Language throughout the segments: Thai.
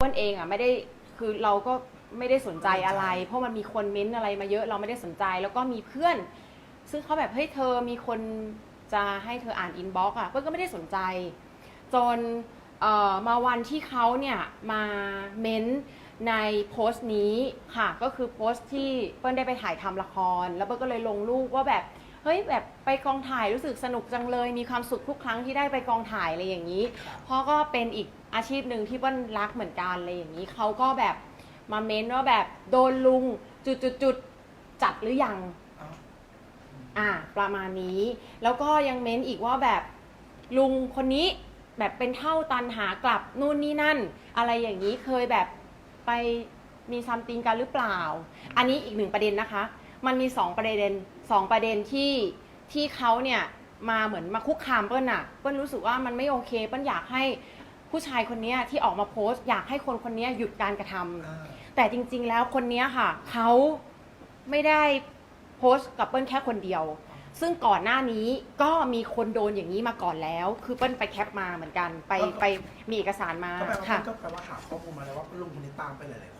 เปิ้ลเองอะไม่ได้คือเราก็ไม่ได้สนใจอะไร เพราะมันมีคนเม้นต์อะไรมาเยอะเราไม่ได้สนใจ แล้วก็มีเพื่อน ซึ่งเขาแบบเฮ้ยเธอมีคนจะให้เธออ่านอินบ็อกซ์อะเปิ้ลก็ไม่ได้สนใจ จนเอ่อมาวันที่เขาเนี่ยมาเม้นต์ในโพสต์นี้ค่ะ ก็คือโพสต์ที่เปิ้ลได้ไปถ่ายทำละคร แล้วเปิ้ลก็เลยลงรูปว่าแบบ เฮ้ยแบบไปกองถ่ายรู้สึกสนุกจังเลย มีความสุขทุกครั้งที่ได้ไปกองถ่ายอะไรอย่างนี้เพราะก็เป็นอีกอาชีพหนึ่งที่เปิ้ลรักเหมือนกันอะไรอย่างนี้เขาก็แบบมาเม้นว่าแบบโดนลุงจุดจุดจุดๆๆจัดหรือยังอ้าวอ่าประมาณนี้ แล้วก็ยังเม้นอีกว่าแบบลุงคนนี้แบบเป็นเท่าตันหากลับนู่นนี่นั่น อะไรอย่างนี้เคยแบบไปมีซัมติงกันหรือเปล่า อันนี้อีกหนึ่งประเด็นนะคะ มันมีสองประเด็นสองประเด็นที่ที่เขาเนี่ยมาเหมือนมาคุกคามเปิ้ลอะเปิ้ลรู้สึกว่ามันไม่โอเค เปิ้ลอยากให้ผู้ชายคนเนี้ยที่ออกมาโพสต์ อยากให้คนคนเนี้ยหยุดการกระทำอ่าแต่จริง ๆ แล้วคนเนี้ยค่ะเขาไม่ได้โพสต์กับเปิ้ลแค่คนเดียว ซึ่งก่อนหน้านี้ก็มีคนโดนอย่างนี้มาก่อนแล้ว คือเปิ้ลไปแคปมาเหมือนกัน ไปไปมีเอกสารมาก็แปลว่าค่ะก็แปลว่าหาข้อมูลมาแล้วว่าลุงคนนี้ตามไปหลายๆคนเหมือนกัน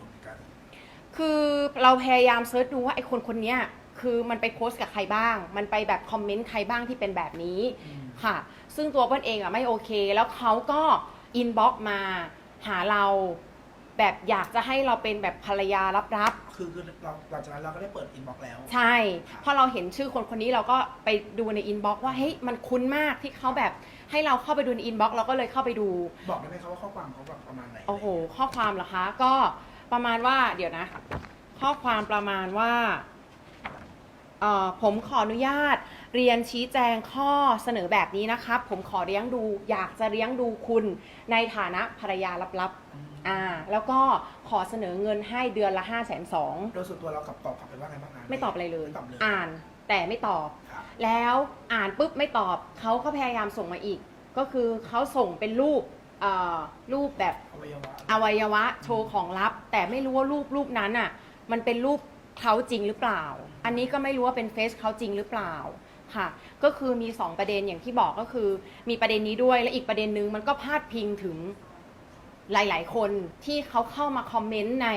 คือเราพยายามเซิร์ชดูว่าไอ้คนคนเนี้ยคือมันไปโพสต์กับใครบ้าง มันไปแบบคอมเมนต์ใครบ้างที่เป็นแบบนี้อืมค่ะ ซึ่งตัวเปิ้ลเองอะไม่โอเค แล้วเขาก็อินบ็อกมาหาเราแบบอยากจะให้เราเป็นแบบภรรยารับคือคือเราหลังจากนั้นเราก็ได้เปิดอินบ็อกซ์แล้ว ๆ ใช่ พอเราเห็นชื่อคนคนนี้เราก็ไปดูในอินบ็อกว่าเฮ้ยมันคุ้นมากที่เขาแบบให้เราเข้าไปดูในอินบ็อกเราก็เลยเข้าไปดู บอกได้ไหมครับว่าข้อความเขาแบบประมาณไหนโอ้โห ข้อความเหรอคะ ก็ ประมาณว่าเดี๋ยวนะ ข้อความประมาณว่าเอ่อผมขออนุญาตเรียนชี้แจงข้อเสนอแบบนี้นะครับ ผมขอเลี้ยงดู อยากจะเลี้ยงดูคุณในฐานะภรรยาลับอืมๆอ่าแล้วก็ขอเสนอเงินให้เดือนละ5 2 0 0 0โดยส่วนตัวเรากลับตอบกลับไปว่าไงบ้างะไม่ตอบอะไรเลยไม่ตอบเลย อ่านแต่ไม่ตอบครับแล้วอ่านปุ๊บไม่ตอบเขาก็พยายามส่งมาอีก ก็คือเขาส่งเป็นรูป เอ่อรูปแบบอวัยวะอวัยวะโชว์ของลับ แต่ไม่รู้ว่ารูปรูปนั้นอะมันเป็นรูปเขาจริงหรือเปล่า อันนี้ก็ไม่รู้ว่าเป็นเฟซเขาจริงหรือเปล่าค่ะ ก็คือมี 2 ประเด็นอย่างที่บอกก็คือ มีประเด็นนี้ด้วยและอีกประเด็นนึงมันก็พาดพิงถึงหลาย ๆ คนที่เขาเข้ามาคอมเมนต์ใน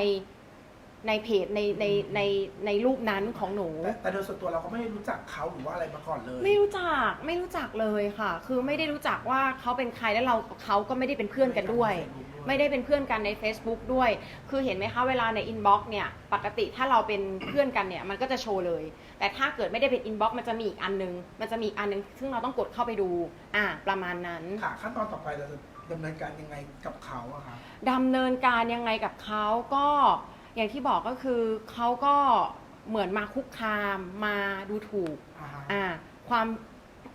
ในเพจในในในในรูปนั้นของหนู แต่แต่โดยส่วนตัวเราก็ไม่ได้รู้จักเขาหรือว่าอะไรมาก่อนเลยไม่รู้จักไม่รู้จักเลยค่ะ คือไม่ได้รู้จักว่าเขาเป็นใครแล้วเรากับเขาก็ไม่ได้เป็นเพื่อนกันด้วย ไม่ได้เป็นเพื่อนกันใน Facebook ด้วย คือเห็นไหมคะเวลาในอินบ็อกซ์เนี่ยปกติถ้าเราเป็นเพื่อนกันเนี่ยมันก็จะโชว์เลย แต่ถ้าเกิดไม่ได้เป็นอินบ็อกซ์มันจะมีอีกอันนึง มันจะมีอีกอันนึง ซึ่งเราต้องกดเข้าไปดู อ่าประมาณนั้น ค่ะขั้นตอนต่อไปเราจะดำเนินการยังไงกับเขาอะคะ ดำเนินการยังไงกับเขาก็ อย่างที่บอกก็คือเขาก็เหมือนมาคุกคามมาดูถูกอ่าฮะ อ่าความ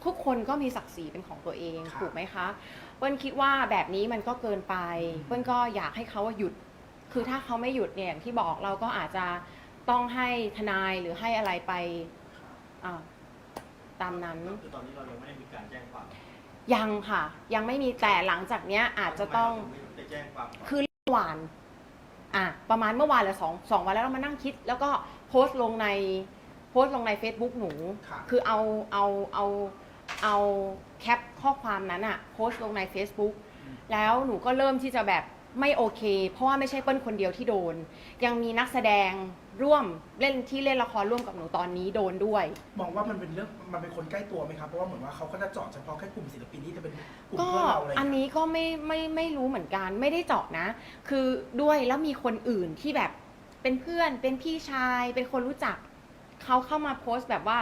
ทุกคนก็มีศักดิ์ศรีเป็นของตัวเองครับถูกไหมคะเปิ้ลคิดว่าแบบนี้มันก็เกินไป อืม เปิ้ลก็อยากให้เขาหยุด คือถ้าเขาไม่หยุดเนี่ยอย่างที่บอกเราก็อาจจะต้องให้ทนายหรือให้อะไรไปอ่าตามนั้น คือตอนนี้เรายังไม่ได้มีการแจ้งความยังค่ะ ยังไม่มีแต่หลังจากเนี้ยอาจจะต้อง ทำไมเราถึไม่ไปแจ้งความก่อน คือเมื่อวาน อะประมาณเมื่อวานหรือสองสองวันแล้วเรามานั่งคิด แล้วก็โพสต์ลงในโพสต์ลงใน Facebook หนู ค่ะคือเอาเอาเอาเอาแคปข้อความนั้นอะโพสต์ลงใน Facebook อืม แล้วหนูก็เริ่มที่จะแบบ ไม่โอเค เพราะว่าไม่ใช่เปิ้ลคนเดียวที่โดน ยังมีนักแสดงร่วมเล่นที่เล่นละครร่วมกับหนูตอนนี้โดนด้วย มองว่ามันเป็นเรื่องมันเป็นคนใกล้ตัวไหมครับเพราะว่าเหมือนว่าเขาก็จะเจาะเฉพาะแค่กลุ่มศิลปินที่จะเป็นกลุ่มก็เพื่อนเราอะไรอย่างอันเงี้ยนี้ก็ไม่ไม่ไม่รู้เหมือนกันไม่ได้เจาะนะ คือด้วยแล้วมีคนอื่นที่แบบเป็นเพื่อนเป็นพี่ชาย เป็นคนรู้จักเขาเข้ามาโพสต์แบบว่า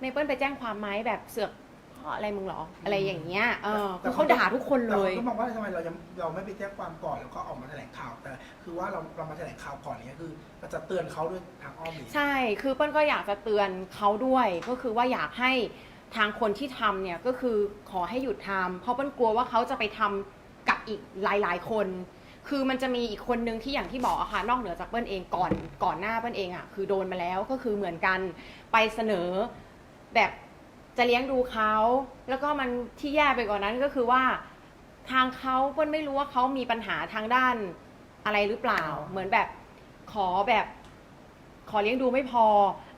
เมเปิลไปแจ้งความไหมแบบเสือก เพราะอะไรมึงเหรอ อะไรอย่างเงี้ย เออคือเขาด่าทุกคนเลยแต่เขาก็มองว่าทำไมเรายังเราไม่ไปแจ้งความก่อนแล้วก็ออกมาแถลงข่าวแต่ คือว่าเราเรามาแถลงข่าวก่อนเนี้ยคือเราจะเตือนเขาด้วยทางอ้อมอีกใช่ คือเปิ้ลก็อยากจะเตือนเขาด้วย ก็คือว่าอยากให้ทางคนที่ทำเนี่ยก็คือขอให้หยุดทำเพราะเปิ้ลกลัวว่าเขาจะไปทำกับอีกหลาย ๆ คน คือมันจะมีอีกคนนึงที่อย่างที่บอกอะค่ะ นอกเหนือจากเปิ้ลเองก่อนก่อนหน้าเปิ้ลเองอะคือโดนมาแล้วก็คือเหมือนกันไปเสนอแบบ จะเลี้ยงดูเขาแล้วก็มันที่แย่ไปกว่านั้นก็คือว่า ทางเขาเปิ้ลไม่รู้ว่าเขามีปัญหาทางด้านอะไรหรือเปล่า เหมือนแบบขอแบบ ขอเลี้ยงดูไม่พอ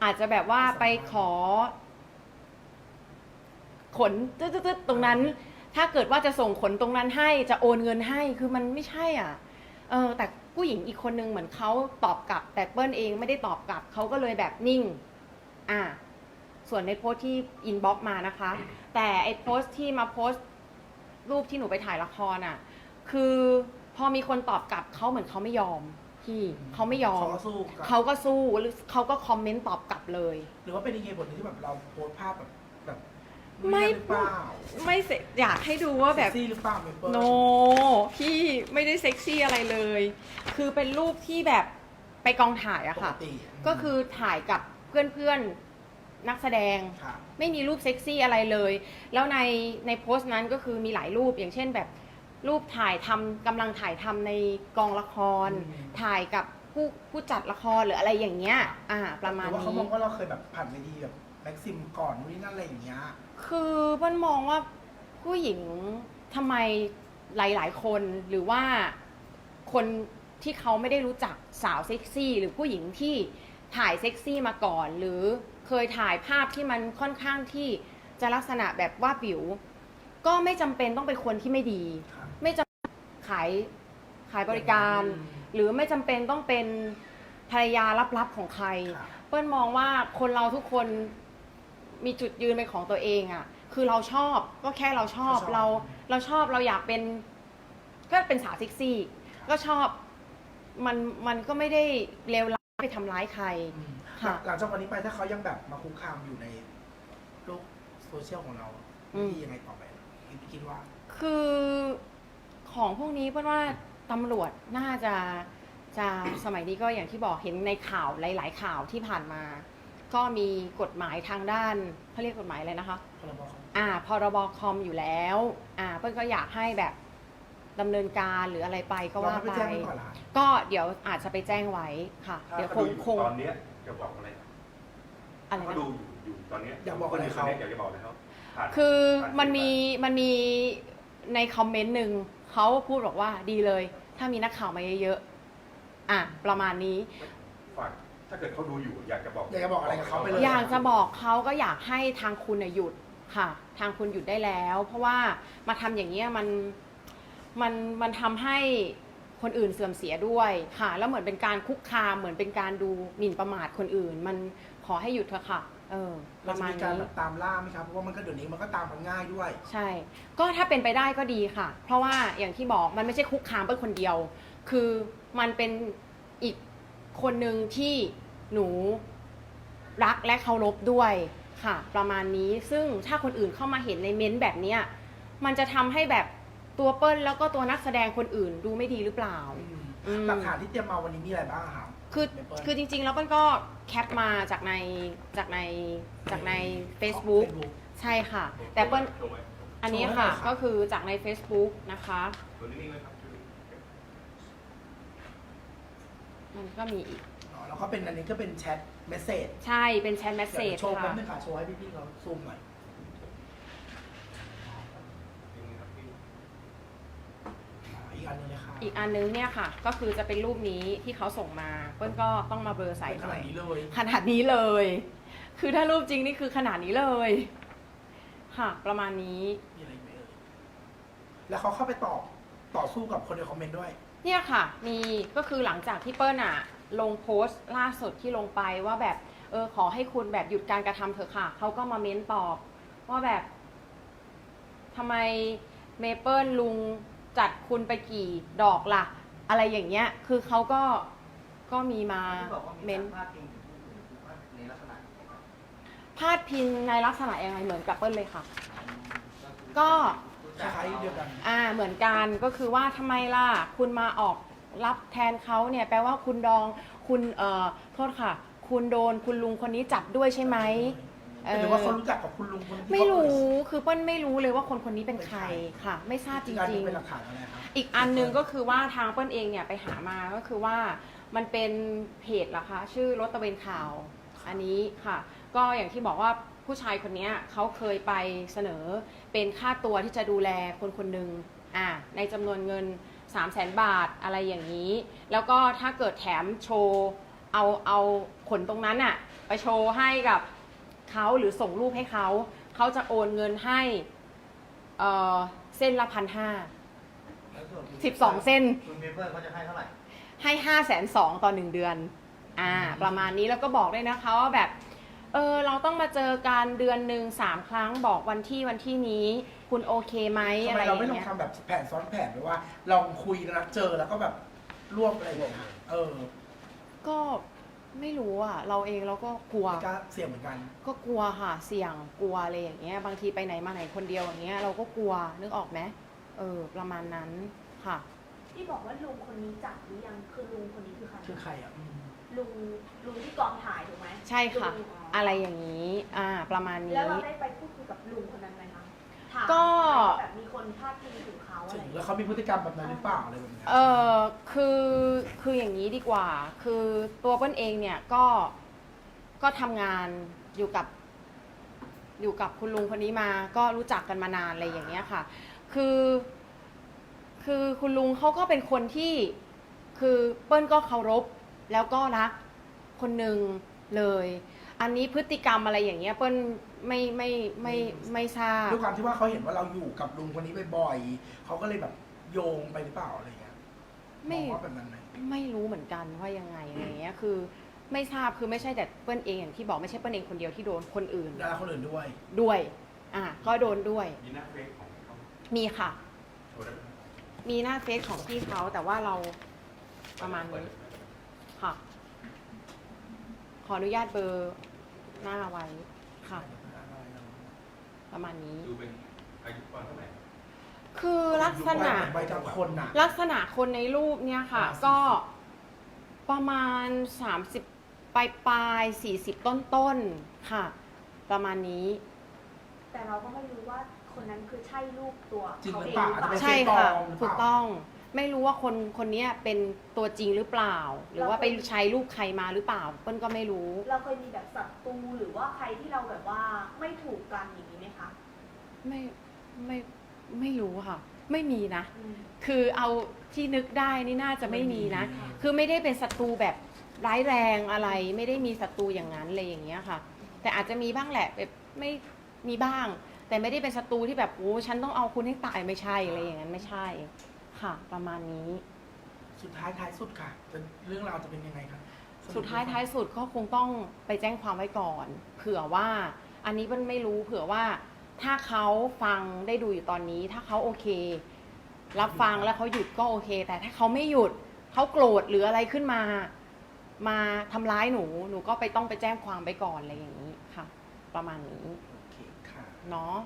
อาจจะแบบว่าไปขอ ขนตึ๊ดๆๆตรงนั้น ถ้าเกิดว่าจะส่งขนตรงนั้นให้จะโอนเงินให้คือมันไม่ใช่อะ เออ แต่ผู้หญิงอีกคนนึงเหมือนเขาตอบกลับ แต่เปิ้ลเองไม่ได้ตอบกลับเขาก็เลยแบบนิ่ง อ่า ส่วนในโพสต์ที่อินบ็อกมานะคะ แต่ไอ้โพสต์ที่มาโพสต์รูปที่หนูไปถ่ายละครอะ คือพอมีคนตอบกลับเขาเหมือนเขาไม่ยอมพี่เขาไม่ยอม เขาก็สู้กับเขาก็สู้หรือเขาก็คอมเมนต์ตอบกลับเลย หรือว่าเป็นอีกเหตุผลหนึงที่แบบเราโพสต์ภาพแบบแบบไม่ หรือเปล่าไม่เสอยากให้ดูว่าแบบ เซ็กซี่หรือเปล่าเมเปิลโน พี่ไม่ได้เซ็กซี่อะไรเลย คือเป็นรูปที่แบบไปกองถ่ายอะปกค่ะ ติก็คือถ่ายกับเพื่อนๆ นักแสดง ค่ะ ไม่มีรูปเซ็กซี่อะไรเลย แล้วในในโพสต์นั้นก็คือมีหลายรูปอย่างเช่นแบบรูปถ่ายทำกำลังถ่ายทำในกองละคร อืม ถ่ายกับผู้ผู้จัดละครหรืออะไรอย่างเงี้ย อ่า ประมาณหรือว่าเขานี้มองว่าเราเคยแบบผ่านเวทีแบบแม็กซิมก่อนนู่นนี่นั่นอะไรอย่างเงี้ย คือเปิ้ลมองว่าผู้หญิงทำไมหลาย ๆ คนหรือว่าคนที่เขาไม่ได้รู้จักสาวเซ็กซี่ หรือผู้หญิงที่ ถ่ายเซ็กซี่มาก่อน หรือเคยถ่ายภาพที่มันค่อนข้างที่จะลักษณะแบบว่าบิว ก็ไม่จำเป็นต้องเป็นคนที่ไม่ดีครับไม่จำขายขายบริการอืมหรือไม่จำเป็นต้องเป็นภรรยาลับๆของใคร ครับ เปิ้ลมองว่าคนเราทุกคนมีจุดยืนเป็นของตัวเองอะ่ะ คือเราชอบก็แค่เราชอบก็ชอบ เราเราชอบเราอยากเป็น ก็เป็นสาวเซ็กซี่ ก็ชอบมันมันก็ไม่ได้เลวร้าย ไปทำร้ายใครอืมค่ะ หลังจากวันนี้ไปถ้าเขายังแบบมาคุกคามอยู่ในโลกโซเชียลของเราอืม ที่ยังไงต่อไปคิดคิดว่า คือของพวกนี้เปิ้ลว่าตำรวจน่าจะจะสมัยนี้ก็อย่างที่บอกเห็นในข่าวหลาย ๆ ข่าวที่ผ่านมา ก็มีกฎหมายทางด้านเขาเรียกกฎหมายอะไรนะคะ พรบคอม อ่าพรบคอมอยู่แล้ว อ่าเปิ้ลก็อยากให้แบบ ดำเนินการหรืออะไรไปก็ว่าเรม่ไป แจ้งว้ก่อนเหรอคะ ก็เดี๋ยวอาจจะไปแจ้งไว้ค่ะ ถ้าเดี๋ยวคเขางดูอยู่คงตอนเนี้ยจะบอกอะไรอะไรเขานะ ดูอยู่อยู่ตอนเนี้ยอยากบอกอะไรเขา อยากจะบอกอะไรเขาผ่านคือผ่ามันมีสื่อมันมีในคอมเมนต์หนึ่งเขาพูดบอกว่าดีเลย ถ้ามีนักข่าวมาเยอะๆอะประมาณนี้ ฝากถ้าเกิดเขาดูอยู่อยากจะบอกอยากจะบอกอะไรกับเขาไปเลยอยากจะบอกเขาก็อยากให้ทางคุณน่ะหยุดค่ะ ทางคุณหยุดได้แล้ว เพราะว่ามาทำอย่างเงี้ยมัน มันมันทำให้คนอื่นเสื่อมเสียด้วยค่ะ แล้วเหมือนเป็นการคุกคามเหมือนเป็นการดูหมิ่นประมาทคนอื่น มันขอให้หยุดเถอะค่ะ เออปเราระจะมาณมีการนี้แบบตามล่าไหมครับ เพราะว่ามันก็เดี๋ยวนี้มันก็ตามมันง่ายด้วย ใช่ ก็ถ้าเป็นไปได้ก็ดีค่ะ เพราะว่าอย่างที่บอกมันไม่ใช่คุกคามเป็นคนเดียว คือมันเป็นอีกคนหนึ่งที่หนูรักและเคารพด้วยค่ะ ประมาณนี้ซึ่งถ้าคนอื่นเข้ามาเห็นในเม้นต์แบบเนี้ยมันจะทำให้แบบ ตัวเปิ้ลแล้วก็ตัวนักแสดงคนอื่นดูไม่ดีหรือเปล่า อืม หลักฐานที่เตรียมมาวันนี้มีอะไรบ้างอะครับ คือเมเปิ้ล คือจริงๆ แล้วเปิ้ลก็แคปมาจากในจากในจากใน Facebook ใช่ค่ะ แต่เปิ้ลโชว์ไว้อันนี้ค่ะ ก็คือจากใน Facebook นะคะ ตัวนี้ไว้ครับมันก็มีอีก อ๋อแล้วก็เป็นอันนี้ก็เป็นแชทเมสเซจใช่เป็นแชทเมสเซจโชว์แป๊ค่ะบนึงค่ะโชว์ให้พี่ๆเขาซูมหน่อย นี่ครับพี่ อ่า อีกอันนึงเลยค่ะอีกอันนึงเนี่ยค่ะ ก็คือจะเป็นรูปนี้ที่เขาส่งมาเปิ้ลก็ต้องมาเบลอใส่เป็นหขน่นาอดยนี้เลยขนาดนี้เลย คือถ้ารูปจริงนี่คือขนาดนี้เลย ค่ะ ประมาณนี้ มีอะไรอีกไหมเอ่ยแล้วเขาเข้าไปตอบต่อสู้กับคนในคอมเมนต์ด้วย เนี่ยค่ะ มีก็คือหลังจากที่เปิ้ลอะลงโพสต์ล่าสุดที่ลงไปว่าแบบ เออขอให้คุณแบบหยุดการกระทำเถอะค่ะ เขาก็มาเม้นตอบ ว่าแบบทำไมเมเปิลลุง จัดคุณไปกี่ดอกล่ะ อะไรอย่างเงี้ย คือเขาก็ก็มีมาที่บอกว่ามีเม้น การพาดพิงถึงผู้อื่นหรือว่าในลักษณะไหนครับพาดพิงในลักษณะยังไงเหมือนกับเปิ้ลเลยค่ะ ก็คล้ายๆเดียวกัน อ่าเหมือนกันก็คือว่าทำไมล่ะ คุณมาออกรับแทนเขาเนี่ยแปลว่าคุณดองคุณเอ่อโทษค่ะ คุณโดนคุณลุงคนนี้จับด้วยใช่ไหมเออ หรือว่าเขารู้จักกับคุณลุงคนที่ไม่เขารู้เอ่ยคือเปิ้ลไม่รู้เลยว่าคนคนนี้เป็นใครค่ะ ไม่ทราบจอีกอันหรินึงงเป็นหลักฐานอะไรครับๆอีกอันหนึงก็คือว่าทางเปิ้ลเองเนี่ยไปหามาก็คือว่ามันเป็นเพจเหรอคะ ชื่อรถตะเวนข่าว อันนี้ค่ะ ก็อย่างที่บอกว่าผู้ชายคนเนี้ยเขาเคยไปเสนอเป็นค่าตัวที่จะดูแลคนคนหนึ่งอ่าในจำนวนเงิน 3 0 0แสนบาทอะไรอย่างนี้ แล้วก็ถ้าเกิดแถมโชว์เอาเอาผลตรงนั้นอะไปโชว์ให้กับ เขาหรือส่งรูปให้เขา เขาจะโอนเงินให้เอ่อเส้นละพันห้าแล้วส่วนคุณ12เส้น คุณเมเปิลเขาจะให้เท่าไหร่ ให้ห้าแสนสองต่อหนึ่งเดือน อ่า ประมาณนี้แล้วก็บอกด้วยนะคะว่าแบบ เออ เราต้องมาเจอกันเดือนหนึ่งสามครั้งบอกวันที่วันที่นี้ คุณโอเคไหมทำอะไรไมอเราย่างไม่ลองเงี้ย ทำแบบแผนซ้อนแผนหรือว่าลองคุยนัดเจอแล้วก็แบบรวบอะไรอย่างเงี้ยเออ ก็ ไม่รู้อะ เราเองเราก็กลัวก็เสี่ยงเหมือนกัน ก็กลัวค่ะเสี่ยงกลัวอะไรอย่างเงี้ย บางทีไปไหนมาไหนคนเดียวอย่างเงี้ยเราก็กลัวนึกออกไหมเออ ประมาณนั้นค่ะ ที่บอกว่าลุงคนนี้จับหรือยังคือลุงคนนี้คือใครคือใครอะอืมลุงลุงที่กองถ่ายถูกไหมใช่ค่ะ ลุงอ๋อออะไรอย่างนี้ อ่า ประมาณนี้ แล้วเราได้ไปพูดคุยกับลุงคนนั้นไหมคะถาม ก็ว่าแบบมีคนพาดพิงถึงเขาอะไรถึองย่างแล้เงี้วยเขามีพฤติกรรมแบบนั้นหรือเปล่าอะไรแบบนี้เออคือคืออย่างนี้ดีกว่า คือตัวเปิ้ลเองเนี่ยก็ก็ทำงานอยู่กับ อยู่กับคุณลุงคนนี้มา ก็รู้จักกันมานานอะไรอย่างเงี้ยค่ะ คือ คือคุณลุงเขาก็เป็นคนที่ คือเปิ้ลก็เคารพแล้วก็รักคนหนึ่งเลย อันนี้พฤติกรรมอะไรอย่างเงี้ย เปิ้ล ไม่ไม่ไม่ไม่ทราบ ด้วยความที่ว่าเขาเห็นว่าเราอยู่กับลุงคนนี้บ่อยๆเขาก็เลยแบบโยงไปหรือเปล่าอะไรเงี้ยไม่มองว่าแบบนั้นไหมไม่รู้เหมือนกันว่ายังไงอะไรเงี้ยคือ ไม่ทราบคือไม่ใช่แต่เปิ้ลเองอย่างที่บอกไม่ใช่เปิ้ลเองคนเดียวที่โดนคนอื่นดาราคนอื่นด้วย ด้วย อะก็โดนด้วย มีหน้าเฟซของเขามีค่ะ โชว์ได้ไหมมีหน้าเฟซของพี่เขาแต่ว่าเราประมาณนี้ค่ะ ขออนุญาตเบอร์หน้าไว้ค่ะ ประมาณนี้ ดูเป็นอายุประมาณเท่าไหร่ คือลักษณะ ใบจำคนน่ะ ลักษณะคนในรูปเนี่ยค่ะ ประมาณ ก็ประมาณ 30ปลายปลาย40ต้นต้นๆค่ะ ประมาณนี้ แต่เราก็ไม่รู้ว่าคนนั้นคือใช่ลูกตัวจริงเขาหรือเองเปล่าหรือเปล่าอาจจะเป็นใช่ค่ะเฟซปลอมหรือเปล่า ถูกต้องไม่รู้ว่าคนคนเนี้ยเป็นตัวจริงหรือเปล่า หรือว่าไปใช้รูปใครมาหรือเปล่าเปิ้ลก็ไม่รู้ เราเคยมีแบบศัตรูหรือว่าใครที่เราแบบว่าไม่ถูกกันอย่างนี้ ไหมคะไม่ไม่ไม่รู้ค่ะ ไม่มีนะอืมคือเอาที่นึกได้นี่น่าจะไม่มีนะไม่มีคือไม่ได้เป็นศัตรูแบบร้ายแรงอะไร ไม่ได้มีศัตรูอย่างนั้นเลยอย่างเงี้ยค่ะ แต่อาจจะมีบ้างแหละแบบไม่มีบ้าง แต่ไม่ได้เป็นศัตรูที่แบบโอ้ฉันต้องเอาคุณให้ตายไม่ใช่อะไรอย่างนั้นไม่ใช่ ค่ะ ประมาณนี้ สุดท้ายท้ายสุดค่ะจะเรื่องราวจะเป็นยังไงครับสุดท้ายท้ายสุดก็คงต้องไปแจ้งความไว้ก่อน เผื่อว่า อันนี้มันไม่รู้เผื่อว่า ถ้าเขาฟังได้ดูอยู่ตอนนี้ ถ้าเขาโอเค รับฟังแล้วเขาหยุดก็โอเค แต่ถ้าเขาไม่หยุดเขาโกรธหรืออะไรขึ้นมา มาทำร้ายหนูหนูก็ไปต้องไปแจ้งความไปก่อนอะไรอย่างนี้ค่ะ ประมาณนี้โอเคค่ะ เนาะ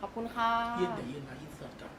ขอบคุณค่ะ ยืนเดี๋ยวยืนนะยืนเสิร์ฟก่อน